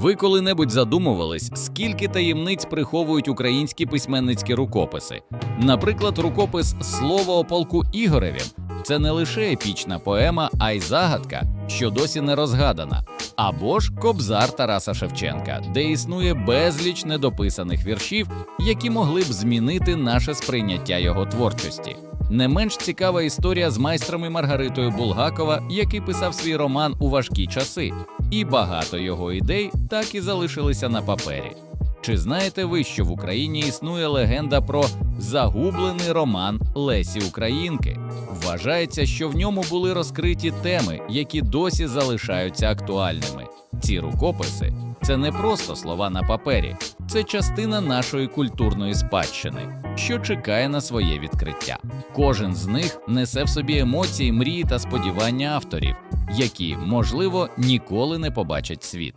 Ви коли-небудь задумувались, скільки таємниць приховують українські письменницькі рукописи? Наприклад, рукопис Слово о полку Ігореві це не лише епічна поема, а й загадка, що досі не розгадана. Або ж Кобзар Тараса Шевченка, де існує безліч недописаних віршів, які могли б змінити наше сприйняття його творчості. Не менш цікава історія з майстром і Маргаритою Булгакова, який писав свій роман у важкі часи, і багато його ідей так і залишилися на папері. Чи знаєте ви, що в Україні існує легенда про загублений роман Лесі Українки? Вважається, що в ньому були розкриті теми, які досі залишаються актуальними. Ці рукописи це не просто слова на папері, це частина нашої культурної спадщини, що чекає на своє відкриття. Кожен з них несе в собі емоції, мрії та сподівання авторів, які, можливо, ніколи не побачать світ.